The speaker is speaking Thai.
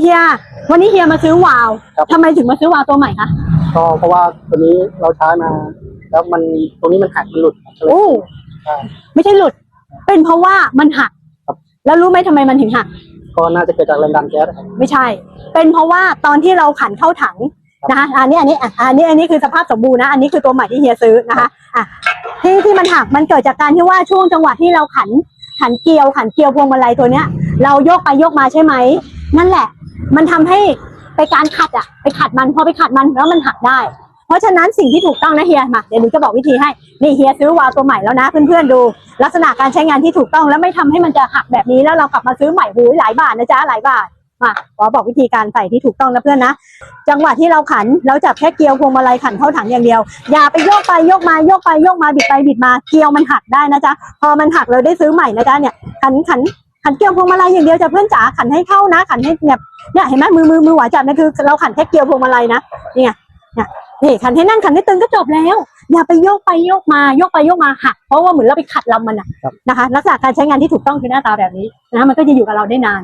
เฮีย วันนี้เฮียมาซื้อวาล์วครับ ทำไมถึงมาซื้อวาล์วตัวใหม่คะก็เพราะว่าตัวนี้เราใช้มา แล้วมันตัวนี้มันหักมันหลุดก็เลยโอ้ใช่ ไม่ใช่หลุด เป็นเพราะว่ามันหัก ครับ แล้วรู้ไหมทำไมมันถึงหัก ก็น่าจะเกิดจากแรงดันแก๊สครับ ไม่ใช่ เป็นเพราะว่าตอนที่เราขันเข้าถังนะคะ อันนี้อันนี้อะอันนี้อันนี้คือสภาพสมบูรณ์นะ อันนี้คือตัวใหม่ที่เฮียซื้อนะคะ อะ ที่ที่มันหักมันเกิดจากการที่ว่าช่วงจังหวะที่เราขันขันเกลียวขันเกลียวพวงมาลัยตัวเนี้ย เราโยกไปโยกมาใช่ไหม นั่นแหละ มันทำให้ไปการขัดอะ ไปขัดมันพอไปขัดมันแล้วมันหักได้ เพราะฉะนั้นสิ่งที่ถูกต้องนะเฮียมาเดี๋ยวหนูจะบอกวิธีให้นี่เฮียซื้อวาตัวใหม่แล้วนะ เพื่อนๆดู ลักษณะการใช้งานที่ถูกต้องแล้วไม่ทำให้มันจะหักแบบนี้แล้วเรากลับมาซื้อใหม่หูหลายบาทนะจ๊ะหลายบาทมาขอบอกวิธีการใส่ที่ถูกต้องนะเพื่อนนะ จังหวะที่เราขันเราจับแค่เกลียวพวงมาลัยขันเข้าถังอย่างเดียว อย่าไปโยกไปโยกมาโยกไปโยกมาบิดไปบิดมาเกลียวมันหักได้นะจ๊ะ พอมันหักเราได้ซื้อใหม่นะจ๊ะเนี่ยขันขัน ขันเกลียวพวงมาลัยอย่างเดียวจะเพื่อนจ๋าขันให้เข้านะ ขันให้เนี่ยเนี่ยเห็นไหมมือมือมือหวาจับนะคือเราขันแค่เกลียวพวงมาลัยนะนี่ไงเนี่ยนี่ขันให้นั่นขันให้ตึงก็จบแล้ว อย่าไปโยกไปโยกมาโยกไปโยกมาหักเพราะว่าเหมือนเราไปขัดลำมันอะนะคะลักษณะการใช้งานที่ถูกต้องคือหน้าตาแบบนี้นะมันก็จะอยู่กับเราได้นาน